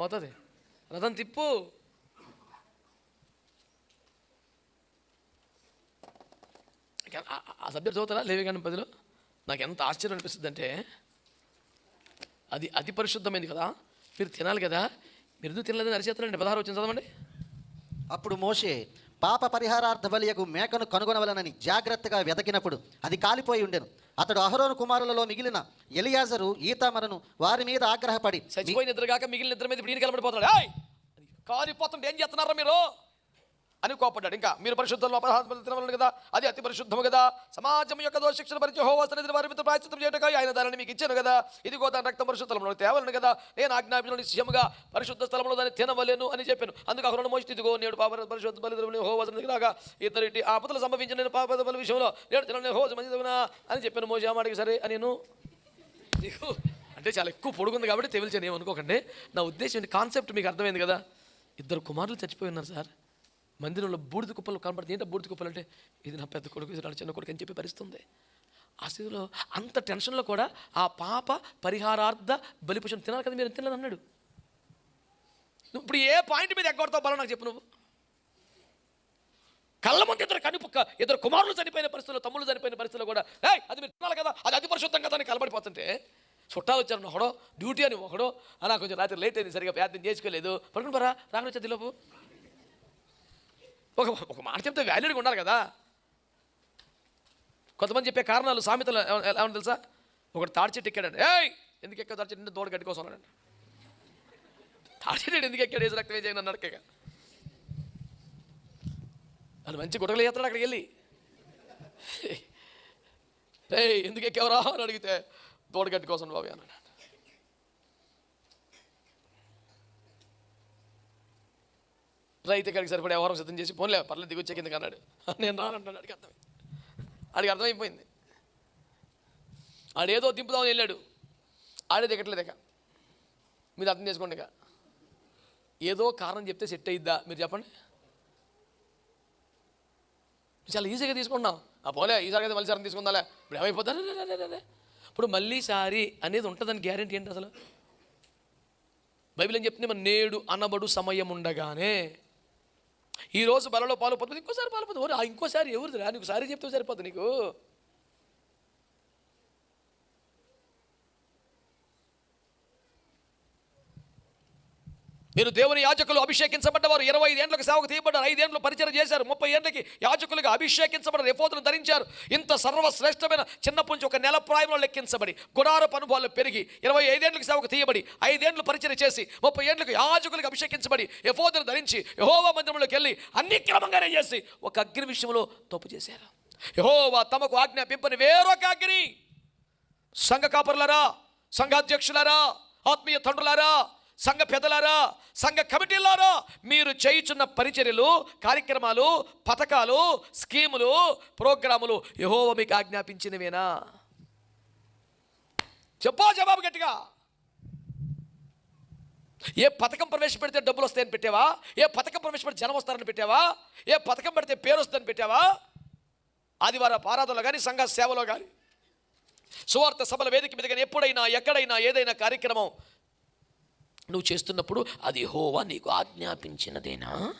పోతుంది. రథం తిప్పు. ఆ- సబ్జెక్ట్ చదువుతారా? లేవి కానీ పదిలో నాకు ఎంత ఆశ్చర్యం అనిపిస్తుంది అంటే అది అతి పరిశుద్ధమైంది కదా. మీరు తినాలి కదా. మీరు ఎందుకు తినలేదని అరిచేస్తారండి పదహారు వచ్చింది చదవండి. అప్పుడు మోషే పాప పరిహారార్థ బలియకు మేకను కనుగొనవలనని జాగ్రత్తగా వెతకినప్పుడు అది కాలిపోయి ఉండెను. అతడు అహరోను కుమారులలో మిగిలిన ఎలియాజరు ఈతామరను వారి మీద ఆగ్రహపడి చచ్చిపోయిన ఇద్దరు మిగిలిన నిద్ర మీద ఇప్పుడు ఈయన ఏం చేస్తున్నారా మీరు? అని కోపడ్డాడు. ఇంకా మీరు పరిశుద్ధంలో అపరాధములు కదా? అది అతి పరిశుద్ధము కదా? సమాజం యొక్క దోషిక్షణ పరిచయ హోవాసన వారి మీద ప్రాచితం చేయటగా ఆయన దానిని మీకు ఇచ్చాను కదా? ఇదిగో దాని రక్తం పరిశుద్ధంలో తేవలను కదా? నేను ఆజ్ఞాపించిన నిశ్చయముగా పరిశుద్ధ స్థలంలో దాన్ని తినవలేను అని చెప్పాను. అందుకు అహరణ మోసి ఇదిగో నేడు పాప పరిశుద్ధ బలి హోవాసన రాగా ఇతరుటి ఆపదలు సంభవించిన నేను పాప బల విషయంలో నేడు తినని హోజ మంచిదగునా అని చెప్పాను. మోసి ఆ మాటకి సరే అని నేను అంటే చాలా ఎక్కువ పొడుగుంది కాబట్టి తెవిల్చాను ఏమనుకోకండి. నా ఉద్దేశం కాన్సెప్ట్ మీకు అర్థమైంది కదా? ఇద్దరు కుమారులు చచ్చిపోయి ఉన్నారు సార్. మందిరంలో బూడిద కుప్పలు కనబడుతుంది. ఏంటో బూడిద కుప్పలు అంటే? ఇది నా పెద్ద కొడుకు ఇది నా చిన్న కొడుకు అని చెప్పి పరిస్థితుంది ఆ స్థితిలో అంత టెన్షన్లో కూడా ఆ పాప పరిహారార్థ బలిపుషం తినాలి కదా మీరు తినలేదు అన్నాడు. నువ్వు ఇప్పుడు ఏ పాయింట్ మీద ఎగ్గొడతావు బలం నాకు చెప్పు నువ్వు. కళ్ళ ముందు ఇద్దరు కనిపుక్క ఇద్దరు కుమారులు చనిపోయిన పరిస్థితుల్లో తమ్ముళ్ళు చనిపోయిన పరిస్థితుల్లో కూడా ఏయ్ అది మీరు తినాలి కదా అది అతి పరిశుద్ధం కదా అని కలబడిపోతుంటే చుట్టాలు వచ్చారు ఒకడో డ్యూటీ అని ఒకడో అలా కొంచెం రాత్రి లేట్ అయింది సరిగా ప్రార్థన చేసుకోలేదు. పడుకుని పరా రాకుండా వచ్చేది ఒక ఒక మాట చెప్తే వాల్యూడ్గా ఉండాలి కదా. కొంతమంది చెప్పే కారణాలు సామెతలు ఎలా ఉంది తెలుసా? ఒకటి తాడి చెట్టు ఎక్కాడండి. ఏయ్! ఎందుకు ఎక్కా తాడి చెట్టు దోడ గడ్డి కోసం అన్నాడు. తాడి చెట్టు ఎందుకు ఎక్కాడు? వేసి రక్తం వేసేయండి అన్నాడు ఎక్కగా మంచి గుట్టలు చేస్తాడు అక్కడికి వెళ్ళి. ఏయ్! ఎందుకు ఎక్కావరా? అని అడిగితే తోడగడ్డి కోసం బాబు అన్నాడు. రైతు ఇక్కడికి సరిపడే వ్యవహారం సిద్ధం చేసి పోన్లే పర్లేదు దిగొచ్చే కిందకి అన్నాడు. నేను రానంటాను అడిగి అర్థమైంది అడిగి అర్థమైపోయింది. ఆడేదో దింపుదామని వెళ్ళాడు. ఆడే దిగట్లేదు ఇక. మీరు అర్థం చేసుకోండి ఇక. ఏదో కారణం చెప్తే సెట్ అయ్యిద్దా మీరు చెప్పండి. చాలా ఈజీగా తీసుకున్నాం ఆ పోలే ఈసారి కదా మళ్ళీ సరే తీసుకుందాలే. ఇప్పుడు ఏమైపోతారు ఇప్పుడు మళ్ళీ సారి అనేది ఉంటుందని గ్యారంటీ ఏంటి అసలు? బైబిల్ ఏం చెప్తుంది? మన నేడు అనబడు సమయం ఉండగానే ఈ రోజు బలలో పాలు పొందుతుంది ఇంకోసారి పాలు పొందు ఇంకోసారి ఆ రా? నీకు సారి చెప్తే సరిపోతుంది నీకు? మీరు దేవుని యాజకులు అభిషేకించబడ్డవారు. ఇరవై ఐదేండ్లకు సేవకు తీయబడ్డారు. ఐదేండ్లు పరిచయం చేశారు. ముప్పై ఏండ్లకి యాజకులుగా అభిషేకించబడిన రిపోతులు ధరించారు. ఇంత సర్వశ్రేష్టమైన చిన్నప్పటి నుంచి ఒక నెల ప్రాయంలో లెక్కించబడి గుడారపు అనుభవాలు పెరిగి ఇరవై ఐదేండ్లకు సేవకు తీయబడి ఐదేండ్లు పరిచయం చేసి ముప్పై ఏండ్లకు యాజకులకు అభిషేకించబడి ఎఫోతులు ధరించి యహోవా మందిరంలోకి వెళ్ళి అన్ని క్రమంగానే చేసి ఒక అగ్ని విషయంలో తప్పు చేశారు. యహోవా తమకు ఆజ్ఞాపింపని వేరొక అగ్ని. సంఘ కాపరులారా సంఘాధ్యక్షులారా ఆత్మీయ తండ్రులారా సంఘ పెద్దలారా సంఘ కమిటీలారా మీరు చేయుచున్న పరిచర్యలు కార్యక్రమాలు పథకాలు స్కీములు ప్రోగ్రాములు యహోవ మీకు ఆజ్ఞాపించినవేనా? చెప్పా జవాబు గట్టిగా. ఏ పథకం ప్రవేశపెడితే డబ్బులు వస్తాయని పెట్టావా? ఏ పథకం ప్రవేశపెడితే జనం వస్తారని పెట్టావా? ఏ పథకం పెడితే పేరు వస్తుందని పెట్టావా? ఆదివారం ఆరాధనలో కానీ సంఘ సేవలో కానీ సువార్త సభల వేదిక మీద కానీ ఎప్పుడైనా ఎక్కడైనా ఏదైనా కార్యక్రమం నువ్వు చేస్తున్నప్పుడు అది హోవా నీకు ఆజ్ఞాపించినదేనా?